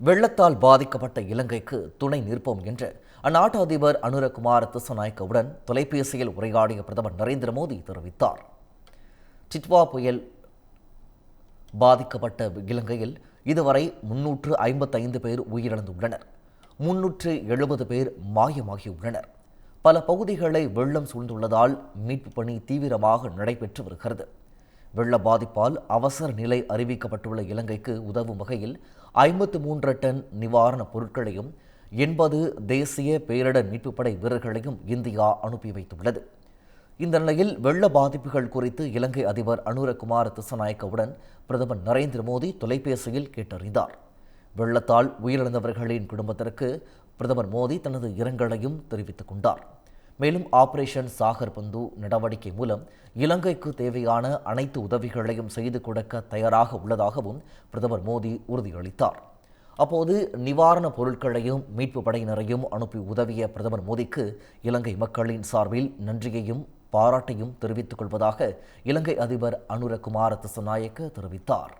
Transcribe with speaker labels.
Speaker 1: வெள்ளத்தால் பாதிக்கப்பட்ட இலங்கைக்கு துணை நிற்போம் என்று அந்நாட்டு அதிபர் அனுரகுமார் திசநாயக்கவுடன் தொலைபேசியில் உரையாடிய பிரதமர் நரேந்திர மோடி தெரிவித்தார். சிட்வா புயல் பாதிக்கப்பட்ட இலங்கையில் இதுவரை முன்னூற்று ஐம்பத்தைந்து பேர் உயிரிழந்துள்ளனர். முன்னூற்று எழுபது பேர் மாயமாகியுள்ளனர். பல பகுதிகளை வெள்ளம் சூழ்ந்துள்ளதால் மீட்பு பணி தீவிரமாக நடைபெற்று வருகிறது. வெள்ள பாதிப்பால் அவசர நிலை அறிவிக்கப்பட்டுள்ள இலங்கைக்கு உதவும் வகையில் ஐம்பத்து மூன்று டன் நிவாரணப் பொருட்களையும் எண்பது தேசிய பேரிடர் மீட்புப் படை வீரர்களையும் இந்தியா அனுப்பி வைத்துள்ளது. இந்த நிலையில் வெள்ள பாதிப்புகள் குறித்து இலங்கை அதிபர் அனுரகுமார் திசநாயக்கவுடன் பிரதமர் நரேந்திர மோடி தொலைபேசியில் கேட்டறிந்தார். வெள்ளத்தால் உயிரிழந்தவர்களின் குடும்பத்திற்கு பிரதமர் மோடி தனது இரங்கலையும் தெரிவித்துக் கொண்டார். மேலும் ஆபரேஷன் சாகர் பந்து நடவடிக்கை மூலம் இலங்கைக்கு தேவையான அனைத்து உதவிகளையும் செய்து கொடுக்க தயாராக உள்ளதாகவும் பிரதமர் மோடி உறுதியளித்தார். அப்போது நிவாரணப் பொருட்களையும் மீட்பு படையினரையும் அனுப்பி உதவிய பிரதமர் மோடிக்கு இலங்கை மக்களின் சார்பில் நன்றியையும் பாராட்டையும் தெரிவித்துக் கொள்வதாக இலங்கை அதிபர் அனுரகுமார திசநாயக்க தெரிவித்தார்.